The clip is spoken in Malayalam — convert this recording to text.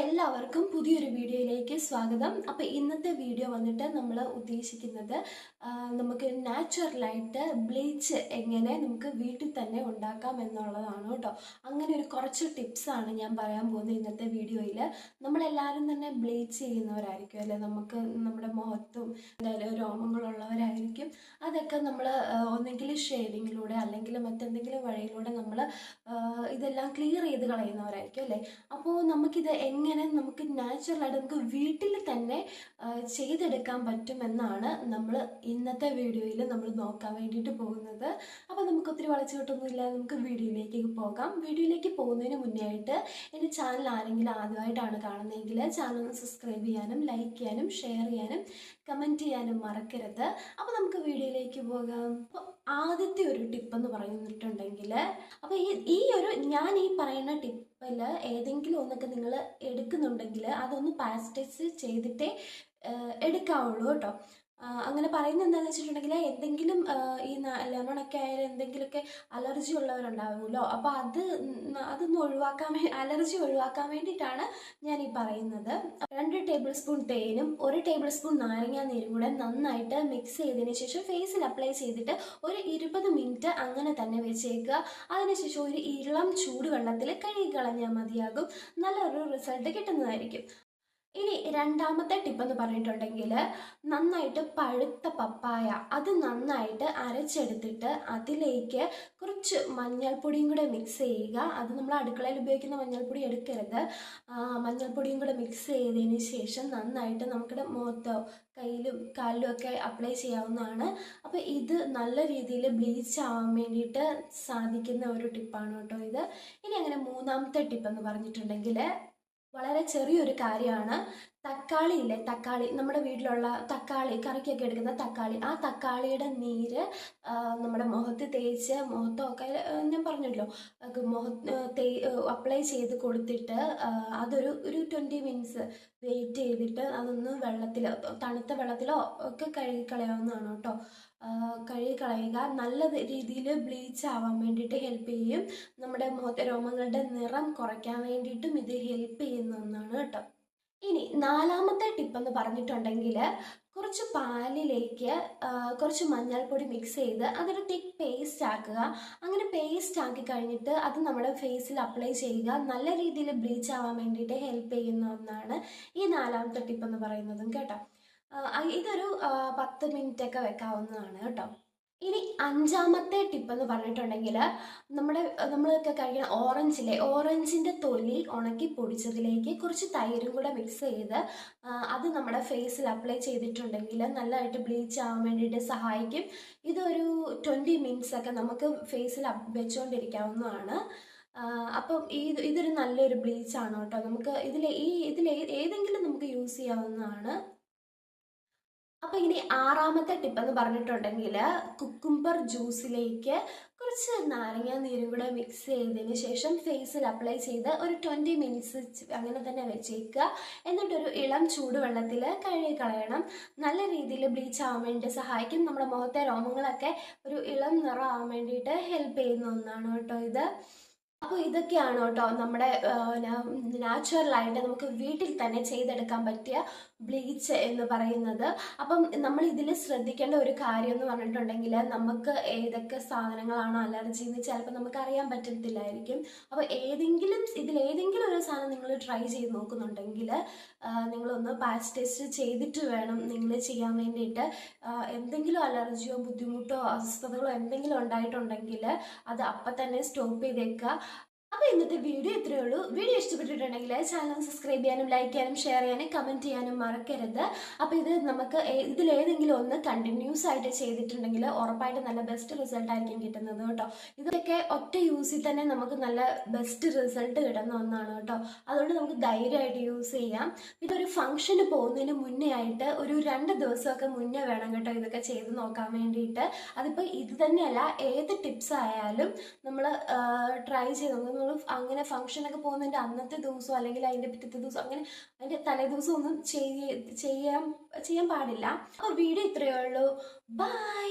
എല്ലാവർക്കും പുതിയൊരു വീഡിയോയിലേക്ക് സ്വാഗതം. അപ്പോൾ ഇന്നത്തെ വീഡിയോ വന്നിട്ട് നമ്മൾ ഉദ്ദേശിക്കുന്നത് നമുക്ക് നാച്ചുറലായിട്ട് ബ്ലീച്ച് എങ്ങനെ നമുക്ക് വീട്ടിൽ തന്നെ ഉണ്ടാക്കാം എന്നുള്ളതാണ് കേട്ടോ. അങ്ങനെ ഒരു കുറച്ച് ടിപ്സാണ് ഞാൻ പറയാൻ പോകുന്നത് ഇന്നത്തെ വീഡിയോയിൽ നമ്മളെല്ലാവരും തന്നെ ബ്ലീച്ച് ചെയ്യുന്നവരായിരിക്കും അല്ലെ? നമുക്ക് നമ്മുടെ മുഖത്തും എന്തായാലും രോമങ്ങളുള്ളവരായിരിക്കും അതൊക്കെ നമ്മൾ ഒന്നെങ്കിൽ ഷേവിങ്ങിലൂടെ അല്ലെങ്കിൽ മറ്റെന്തെങ്കിലും വഴിയിലൂടെ നമ്മൾ ഇതെല്ലാം ക്ലിയർ ചെയ്ത് കളയുന്നവരായിരിക്കും അല്ലേ? അപ്പോൾ നമുക്കിത് എങ്ങനെ നമുക്ക് നാച്ചുറലായിട്ട് നമുക്ക് വീട്ടിൽ തന്നെ ചെയ്തെടുക്കാൻ പറ്റുമെന്നാണ് നമ്മൾ ഇന്നത്തെ വീഡിയോയിൽ നമ്മൾ നോക്കാൻ വേണ്ടിയിട്ട് പോകുന്നത്. അപ്പോൾ നമുക്ക് ഒത്തിരി വളച്ചുകെട്ടൊന്നുമില്ല നമുക്ക് വീഡിയോയിലേക്ക് പോകാം. വീഡിയോയിലേക്ക് പോകുന്നതിന് മുന്നേ ആയിട്ട് എന്റെ ചാനൽ ആരെങ്കിലും ആദ്യമായിട്ടാണ് കാണുന്നതെങ്കിൽ ചാനൽ സബ്സ്ക്രൈബ് ചെയ്യാനും ലൈക്ക് ചെയ്യാനും ഷെയർ ചെയ്യാനും കമന്റ് ചെയ്യാനും മറക്കരുത്. അപ്പോൾ നമുക്ക് വീഡിയോയിലേക്ക് പോകാം. ആദ്യത്തെ ഒരു ടിപ്പ് എന്ന് പറഞ്ഞിട്ടുണ്ടെങ്കിൽ അപ്പോൾ ഈ ഒരു ഞാൻ ഈ പറയുന്ന ടിപ്പിൽ ഏതെങ്കിലും ഒന്നൊക്കെ നിങ്ങൾ എടുക്കുന്നുണ്ടെങ്കിൽ അതൊന്ന് പാസ്റ്റൈസ് ചെയ്തിട്ടേ എടുക്കാവുള്ളൂ കേട്ടോ. അങ്ങനെ പറയുന്നത് എന്താണെന്ന് വെച്ചിട്ടുണ്ടെങ്കിൽ എന്തെങ്കിലും ഈ ലെമണൊക്കെ ആയാലും എന്തെങ്കിലുമൊക്കെ അലർജി ഉള്ളവരുണ്ടാവുമല്ലോ. അപ്പോൾ അത് അതൊന്ന് ഒഴിവാക്കാൻ അലർജി ഒഴിവാക്കാൻ വേണ്ടിയിട്ടാണ് ഞാൻ ഈ പറയുന്നത്. രണ്ട് ടേബിൾ സ്പൂൺ തേനും ഒരു ടേബിൾ സ്പൂൺ നാരങ്ങാ നീരും കൂടെ നന്നായിട്ട് മിക്സ് ചെയ്തതിന് ശേഷം ഫേസിൽ അപ്ലൈ ചെയ്തിട്ട് ഒരു ഇരുപത് മിനിറ്റ് അങ്ങനെ തന്നെ വെച്ചേക്കുക. അതിനുശേഷം ഒരു ഇളം ചൂടുവെള്ളത്തിൽ കഴുകി കളഞ്ഞാൽ മതിയാകും. നല്ലൊരു റിസൾട്ട് കിട്ടുന്നതായിരിക്കും. ഇനി രണ്ടാമത്തെ ടിപ്പ് എന്ന് പറഞ്ഞിട്ടുണ്ടെങ്കിൽ നന്നായിട്ട് പഴുത്ത പപ്പായ അത് നന്നായിട്ട് അരച്ചെടുത്തിട്ട് അതിലേക്ക് കുറച്ച് മഞ്ഞൾപ്പൊടിയും കൂടെ മിക്സ് ചെയ്യുക. അത് നമ്മൾ അടുക്കളയിൽ ഉപയോഗിക്കുന്ന മഞ്ഞൾപ്പൊടി എടുക്കരുത്. മഞ്ഞൾപ്പൊടിയും കൂടെ മിക്സ് ചെയ്തതിന് ശേഷം നന്നായിട്ട് നമുക്കിടെ മുഖത്തോ കയ്യിലും കാലിലും ഒക്കെ അപ്ലൈ ചെയ്യാവുന്നതാണ്. അപ്പോൾ ഇത് നല്ല രീതിയിൽ ബ്ലീച്ച് ആവാൻ വേണ്ടിയിട്ട് സാധിക്കുന്ന ഒരു ടിപ്പാണ് കേട്ടോ ഇത്. ഇനി അങ്ങനെ മൂന്നാമത്തെ ടിപ്പ് എന്ന് പറഞ്ഞിട്ടുണ്ടെങ്കിൽ വളരെ ചെറിയൊരു കാര്യമാണ്. തക്കാളി ഇല്ലേ? തക്കാളി. നമ്മുടെ വീട്ടിലുള്ള തക്കാളി കറിക്കൊക്കെ എടുക്കുന്ന തക്കാളി. ആ തക്കാളിയുടെ നീര് നമ്മുടെ മുഖത്ത് തേച്ച് മുഖത്തൊക്കെ ഞാൻ പറഞ്ഞല്ലോ മുഖത്ത് അപ്ലൈ ചെയ്ത് കൊടുത്തിട്ട് അതൊരു ഒരു ട്വന്റി മിനിറ്റ്സ് വെയിറ്റ് ചെയ്തിട്ട് അതൊന്ന് വെള്ളത്തിൽ തണുത്ത വെള്ളത്തിലോ ഒക്കെ കഴുകി കളയാവുന്നതാണ് കേട്ടോ. ആ, കഴുകി കളയുക. നല്ല രീതിയിൽ ബ്ലീച്ച് ആവാൻ വേണ്ടിയിട്ട് ഹെൽപ്പ് ചെയ്യും. നമ്മുടെ മുഖത്തെ രോമങ്ങളുടെ നിറം കുറയ്ക്കാൻ വേണ്ടിയിട്ടും ഇത് ഹെൽപ്പ് ചെയ്യുന്ന ഒന്നാണ് കേട്ടോ. ഇനി നാലാമത്തെ ടിപ്പ് എന്ന് പറഞ്ഞിട്ടുണ്ടെങ്കിൽ കുറച്ച് പാലിലേക്ക് കുറച്ച് മഞ്ഞൾപ്പൊടി മിക്സ് ചെയ്ത് അതൊരു തിക്ക് പേസ്റ്റ് ആക്കുക. അങ്ങനെ പേസ്റ്റ് ആക്കി കഴിഞ്ഞിട്ട് അത് നമ്മുടെ ഫേസിൽ അപ്ലൈ ചെയ്യുക. നല്ല രീതിയിൽ ബ്ലീച്ച് ആവാൻ വേണ്ടിയിട്ട് ഹെൽപ്പ് ചെയ്യുന്ന ഒന്നാണ് ഈ നാലാമത്തെ ടിപ്പ് എന്ന് പറയുന്നതും കേട്ടോ. ഇതൊരു പത്ത് മിനിറ്റ് ഒക്കെ വെക്കാവുന്നതാണ് കേട്ടോ. ഇനി അഞ്ചാമത്തെ ടിപ്പ് എന്ന് പറഞ്ഞിട്ടുണ്ടെങ്കിൽ നമ്മുടെ നമ്മളൊക്കെ കഴിക്കുന്ന ഓറഞ്ചിലെ ഓറഞ്ചിന്റെ തൊലി ഉണക്കി പൊടിച്ചതിലേക്ക് കുറച്ച് തൈരും കൂടെ മിക്സ് ചെയ്ത് അത് നമ്മുടെ ഫേസിൽ അപ്ലൈ ചെയ്തിട്ടുണ്ടെങ്കിൽ നല്ലതായിട്ട് ബ്ലീച്ച് ആവാൻ വേണ്ടിയിട്ട് സഹായിക്കും. ഇതൊരു ട്വന്റി മിനിറ്റ്സ് ഒക്കെ നമുക്ക് ഫേസിൽ വെച്ചുകൊണ്ടിരിക്കാവുന്നതാണ് അപ്പം ഈ ഇതൊരു നല്ലൊരു ബ്ലീച്ചാണ് കേട്ടോ. നമുക്ക് ഇതിൽ ഈ ഇതിൽ ഏതെങ്കിലും നമുക്ക് യൂസ് ചെയ്യാവുന്നതാണ്. അപ്പൊ ഇനി ആറാമത്തെ ടിപ്പ് എന്ന് പറഞ്ഞിട്ടുണ്ടെങ്കിൽ കുക്കുംബർ ജ്യൂസിലേക്ക് കുറച്ച് നാരങ്ങ നീരും കൂടെ മിക്സ് ചെയ്തതിന് ശേഷം ഫേസിൽ അപ്ലൈ ചെയ്ത് ഒരു ട്വന്റി മിനിറ്റ്സ് അങ്ങനെ തന്നെ വെച്ചേക്കുക. എന്നിട്ടൊരു ഇളം ചൂടുവെള്ളത്തിൽ കഴുകി കളയണം നല്ല രീതിയിൽ ബ്ലീച്ച് ആവാൻ വേണ്ടി സഹായിക്കും. നമ്മുടെ മുഖത്തെ രോമങ്ങളൊക്കെ ഒരു ഇളം നിറം ആവാൻ വേണ്ടിയിട്ട് ഹെൽപ്പ് ചെയ്യുന്ന ഒന്നാണ് കേട്ടോ ഇത്. അപ്പോൾ ഇതൊക്കെയാണ് കേട്ടോ നമ്മുടെ നാച്ചുറലായിട്ട് നമുക്ക് വീട്ടിൽ തന്നെ ചെയ്തെടുക്കാൻ പറ്റിയ ബ്ലീച്ച് എന്ന് പറയുന്നത്. അപ്പം നമ്മൾ ഇതിൽ ശ്രദ്ധിക്കേണ്ട ഒരു കാര്യം എന്ന് പറഞ്ഞിട്ടുണ്ടെങ്കിൽ നമുക്ക് ഏതൊക്കെ സാധനങ്ങളാണ് അലർജി എന്ന് ചിലപ്പോൾ നമുക്ക് അറിയാൻ പറ്റത്തില്ലായിരിക്കും. അപ്പോൾ ഏതെങ്കിലും ഇതിൽ നിങ്ങൾ ട്രൈ ചെയ്ത് നോക്കുന്നുണ്ടെങ്കിൽ നിങ്ങളൊന്ന് പാച്ച് ടെസ്റ്റ് ചെയ്തിട്ട് വേണം നിങ്ങൾ ചെയ്യാൻ വേണ്ടിയിട്ട്. എന്തെങ്കിലും അലർജിയോ ബുദ്ധിമുട്ടോ അസ്വസ്ഥതകളോ എന്തെങ്കിലും ഉണ്ടായിട്ടുണ്ടെങ്കിൽ അത് അപ്പം തന്നെ സ്റ്റോപ്പ് ചെയ്തേക്കുക അപ്പോൾ ഇന്നത്തെ വീഡിയോ ഇത്രയേ ഉള്ളൂ. വീഡിയോ ഇഷ്ടപ്പെട്ടിട്ടുണ്ടെങ്കിൽ ചാനൽ സബ്സ്ക്രൈബ് ചെയ്യാനും ലൈക്ക് ചെയ്യാനും ഷെയർ ചെയ്യാനും കമന്റ് ചെയ്യാനും മറക്കരുത്. അപ്പോൾ ഇത് നമുക്ക് ഇതിലേതെങ്കിലും ഒന്ന് കണ്ടിന്യൂസ് ആയിട്ട് ചെയ്തിട്ടുണ്ടെങ്കിൽ ഉറപ്പായിട്ട് നല്ല ബെസ്റ്റ് റിസൾട്ട് ആയിരിക്കും കിട്ടുന്നത് കേട്ടോ. ഇതൊക്കെ ഒറ്റ യൂസിൽ തന്നെ നമുക്ക് നല്ല ബെസ്റ്റ് റിസൾട്ട് കിട്ടുന്ന ഒന്നാണ് കേട്ടോ. അതുകൊണ്ട് നമുക്ക് ധൈര്യമായിട്ട് യൂസ് ചെയ്യാം. പിന്നെ ഒരു ഫംഗ്ഷന് പോകുന്നതിന് മുന്നേ ആയിട്ട് ഒരു രണ്ട് ദിവസമൊക്കെ മുന്നേ വേണം കേട്ടോ ഇതൊക്കെ ചെയ്ത് നോക്കാൻ വേണ്ടിയിട്ട്. അതിപ്പോൾ ഇത് തന്നെയല്ല ഏത് ടിപ്സ് ആയാലും നമ്മൾ ട്രൈ ചെയ്ത് നമുക്ക് നമ്മൾ അങ്ങനെ ഫംഗ്ഷനൊക്കെ പോകുന്നതിന്റെ അന്നത്തെ ദിവസം അല്ലെങ്കിൽ അതിന്റെ പിറ്റത്തെ ദിവസം അങ്ങനെ അതിന്റെ തലേ ദിവസം ഒന്നും ചെയ്യ ചെയ്യാൻ ചെയ്യാൻ പാടില്ല. അപ്പോൾ വീഡിയോ ഇത്രയേ ഉള്ളൂ. ബൈ